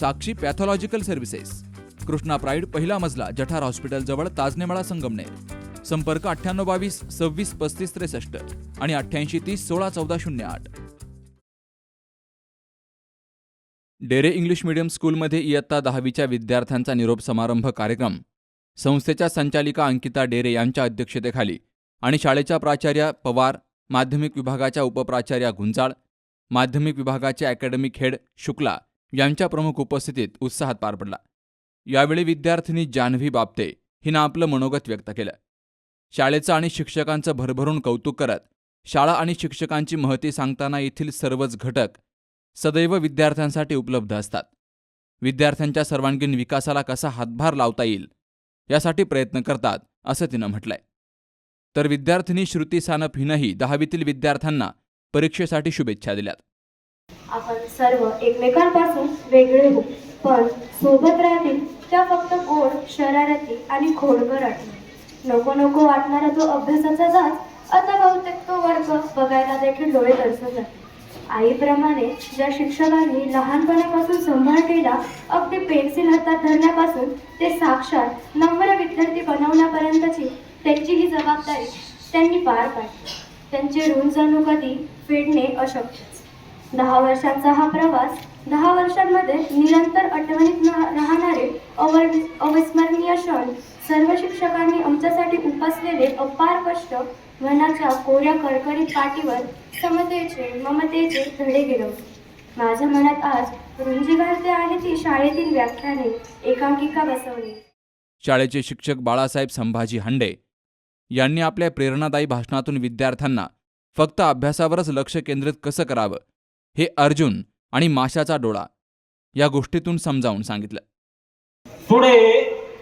Sakshi pathological services. Krishna pride पहिला मजला जठार हॉस्पिटलजवळ ताजनेमाळा संगमनेर. संपर्क अठ्ठ्याण्णव बावीस सव्वीस पस्तीस त्रेसष्ट आणि अठ्ठ्याऐंशी तीस सोळा चौदा शून्य आठ. डेरे इंग्लिश मीडियम स्कूलमध्ये इयत्ता दहावीच्या विद्यार्थ्यांचा निरोप समारंभ कार्यक्रम. संस्थेच्या संचालिका अंकिता डेरे यांच्या अध्यक्षतेखाली आणि शाळेच्या प्राचार्या पवार माध्यमिक विभागाच्या उपप्राचार्या गुंजाळ माध्यमिक विभागाचे अकॅडमिक हेड शुक्ला यांच्या प्रमुख उपस्थितीत उत्साहात पार पडला. यावेळी विद्यार्थिनी जान्हवी बापते हिनं आपलं मनोगत व्यक्त केलं. शाळेचं आणि शिक्षकांचं भरभरून कौतुक करत शाळा आणि शिक्षकांची महती सांगताना येथील सर्वच घटक सदैव विद्यार्थ्यांसाठी उपलब्ध असतात. विद्यार्थ्यांच्या सर्वांगीण विकासाला कसा हातभार लावता येईल यासाठी प्रयत्न करतात असं तिनं म्हटलंय. तर विद्यार्थिनी श्रुती सानप हिनंही दहावीतील विद्यार्थ्यांना परीक्षेसाठी शुभेच्छा दिल्यात. आपण सर्व एकमेकांपासून वेगळे होऊ. पण सोबत राहतील त्या फक्त गोड शरारती आणि खोडकर आठवण नको नको वाटणारा तो अभ्यासाचा जात आता बहुतेक तो वर्ग बघायला देखील डोळे तरसत जाते. आईप्रमाणे ज्या शिक्षकांनी लहानपणापासून संभाळ केला अगदी पेन्सिल हातात धरण्यापासून ते साक्षात नम्र विद्यार्थी बनवण्यापर्यंतची त्यांची ही जबाबदारी त्यांनी पार पाडली. त्यांचे ऋण जणू कधी फेडणे अशक्यच दहा वर्षांचा हा प्रवास दहा वर्षांमध्ये निरंतर आठवणीत राहणारे अवर अविस्मरणीय क्षण सर्व शिक्षकांनी आमच्यासाठी उपसलेले अपार कष्ट मनाच्या कोऱ्या करकरीत पाठीवर समतेचे ममतेचे धडे गिरवले माझ्या मनात आज रुंजी घालते आहे ती शाळेतील व्याख्याने एकांकिका बसवली. शाळेचे शिक्षक बाळासाहेब संभाजी हांडे यांनी आपल्या प्रेरणादायी भाषणातून विद्यार्थ्यांना फक्त अभ्यासावरच लक्ष केंद्रित कसं करावं? हे अर्जुन आणि माशाचा डोळा या गोष्टीतून समजावून सांगितलं. पुढे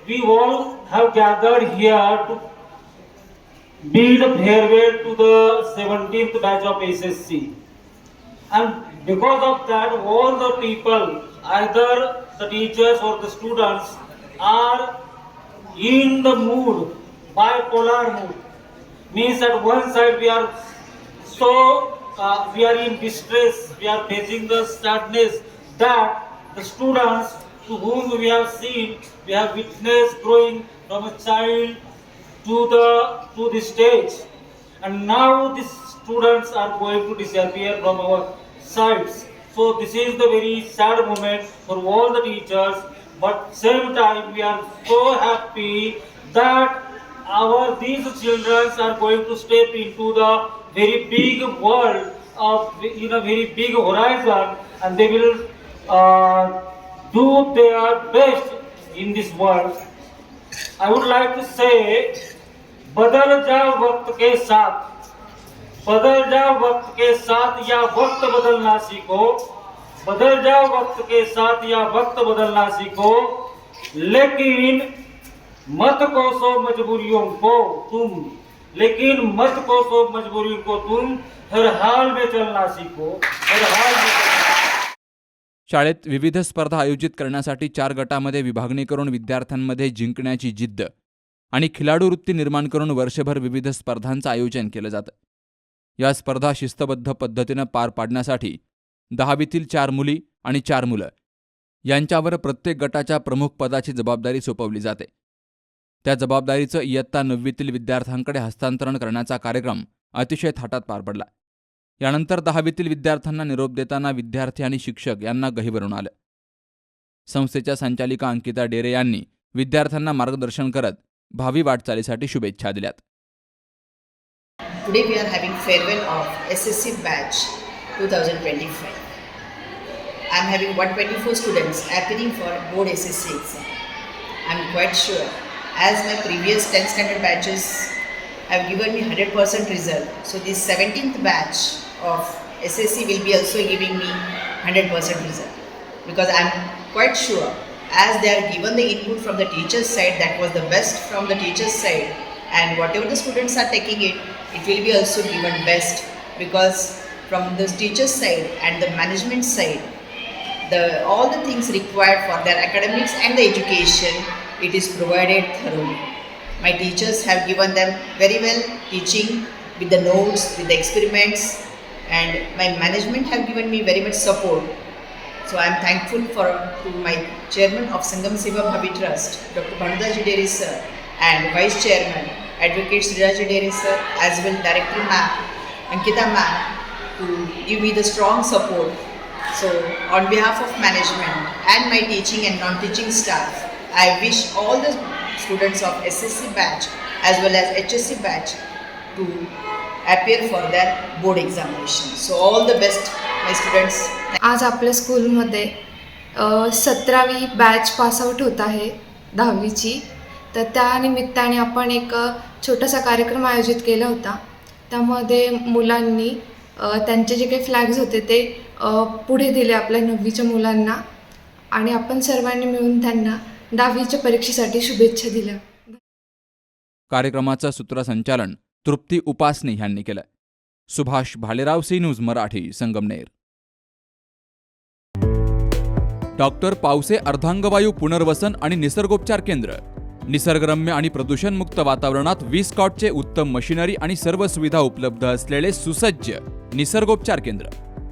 we all have gathered here to bid farewell to the batch of S S C and because of that all the people either the teachers or the student are in the mood bipolar mood means at one side we are so uh, we are in distress, we are facing the sadness that the students to whom we have seen, we have witnessed growing from a child to the to the stage, and now these students are going to disappear from our sights. So this is the very sad moment for all the teachers. But same time, we are so happy that our these children are going to step into the very big world of you know very big horizon, and they will uh, do their best in this world. I would like to say, बदल जा वक्त के साथ बदल जा वक्त के साथ या वक्त बदलना सीखो बदल जा वक्त के साथ या वक्त बदलना सीखो लेकिन मत कोसो मजबूरियों को तुम। लेकिन मत कोसो मजबूरियों को तुम हर हाल में चलना सीखो हर हाल में शाळेत विविध स्पर्धा आयोजित करण्यासाठी चार गटामध्ये विभागणी करून विद्यार्थ्यांमध्ये जिंकण्याची जिद्द आणि खिलाडू वृत्ती निर्माण करून वर्षभर विविध स्पर्धांचं आयोजन केलं जातं. या स्पर्धा शिस्तबद्ध पद्धतीनं पार पाडण्यासाठी दहावीतील चार मुली आणि चार मुलं यांच्यावर प्रत्येक गटाच्या प्रमुख पदाची जबाबदारी सोपवली जाते. त्या जबाबदारीचं इयत्ता नववीतील विद्यार्थ्यांकडे हस्तांतरण करण्याचा कार्यक्रम अतिशय थाटात पार पडला. यानंतर दहावीतील विद्यार्थ्यांना निरोप देताना विद्यार्थी आणि शिक्षक यांना गहिवरून आलं. संस्थेच्या संचालिका अंकिता डेरे यांनी विद्यार्थ्यांना मार्गदर्शन करत भावी वाटचालीसाठी शुभेच्छा दिल्यात. Today we are having farewell of SSC batch 2025. I am having 124 for board S S C exam I am quite sure as my previous 10 standard batches have given me 100% result. So this 17th batch of SSC will be also giving me 100% result because I am quite sure as they are given the input from the teacher's side that was the best from the teacher's side and whatever the students are taking it it will be also given best because from the teacher's side and the management side the all the things required for their academics and the education it is provided thoroughly my teachers have given them very well teaching with the notes with the experiments and my management have given me very much support so I am thankful for to my chairman of Sangam Seva Bhavi Trust, Dr. Bhanudaji Dere sir, and vice chairman, Advocate Sriraji Dere sir, as well Director ma'am, Ankita ma'am, to give me the strong support. So on behalf of management and my teaching and non-teaching staff, I wish all the students of SSC batch as well as HSC batch to appear for their board examination. So all the best, my students. आज आपल्या स्कूलमध्ये सतरावी batch pass out होत आहे दहावीची तर त्या निमित्ताने आपण एक छोटासा कार्यक्रम आयोजित केला होता त्यामध्ये मुलांनी त्यांचे जे काही फ्लॅग्स होते ते पुढे दिले आपल्या नववीच्या मुलांना आणि आपण सर्वांनी मिळून त्यांना दहावीच्या परीक्षेसाठी शुभेच्छा दिल्या. कार्यक्रमाचं सूत्रसंचालन तृप्ती उपासने यांनी केलं. Subhash Bhalerao C news Marathi Sangamner. Doctor Pawase अर्धांगवायू पुनर्वसन आणि निसर्गोपचार केंद्र. निसर्गरम्य आणि प्रदूषणमुक्त वातावरणात वीस कॉटचे उत्तम मशिनरी आणि सर्व सुविधा उपलब्ध असलेले सुसज्ज निसर्गोपचार केंद्र.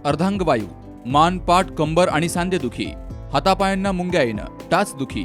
अर्धांगवायू मान पाठ कंबर आणि सांधेदुखी हातापायांना मुंग्या येणं टाचदुखी